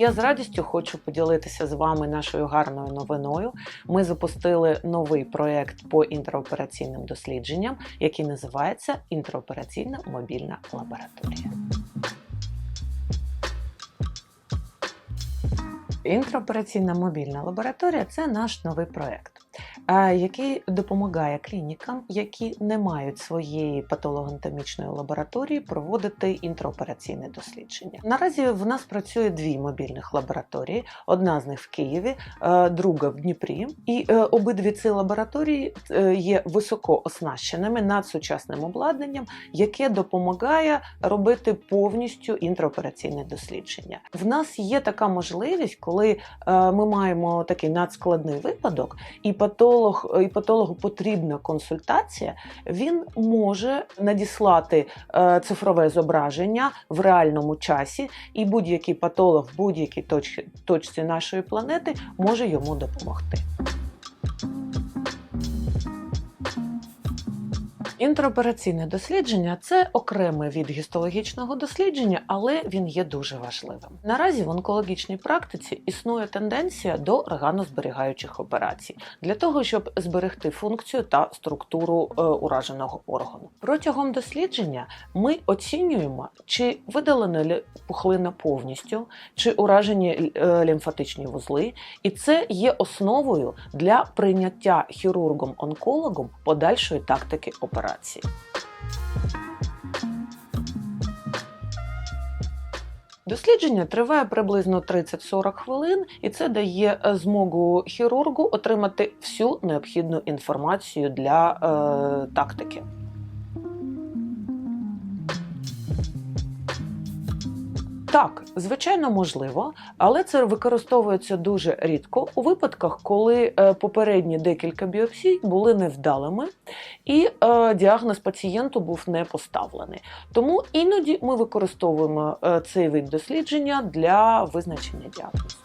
Я з радістю хочу поділитися з вами нашою гарною новиною. Ми запустили новий проект по інтраопераційним дослідженням, який називається Інтраопераційна мобільна лабораторія. Інтраопераційна мобільна лабораторія це наш новий проект, який допомагає клінікам, які не мають своєї патологоанатомічної лабораторії, проводити інтраопераційне дослідження. Наразі в нас працює дві мобільних лабораторії: одна з них в Києві, е, друга в Дніпрі. І е, обидві ці лабораторії е, є високо оснащеними надсучасним обладнанням, яке допомагає робити повністю інтраопераційне дослідження. В нас є така можливість, коли ми маємо такий надскладний випадок, і патолог, і патологу потрібна консультація, він може надіслати е, цифрове зображення в реальному часі, і будь-який патолог в будь-якій точці нашої планети може йому допомогти. Інтраопераційне дослідження це окреме від гістологічного дослідження, але він є дуже важливим. Наразі в онкологічній практиці існує тенденція до органозберігаючих операцій для того, щоб зберегти функцію та структуру е, ураженого органу. Протягом дослідження ми оцінюємо, чи видалена пухлина повністю, чи уражені е, лімфатичні вузли, і це є основою для прийняття хірургом-онкологом подальшої тактики операції. Дослідження триває приблизно 30-40 хвилин, і це дає е, змогу хірургу отримати всю необхідну інформацію для е, тактики. Так, звичайно, можливо, але це використовується дуже рідко у випадках, коли е, попередні декілька біопсій були невдалими, і е, діагноз пацієнту був не поставлений. Тому іноді ми використовуємо е, цей вид дослідження для визначення діагнозу.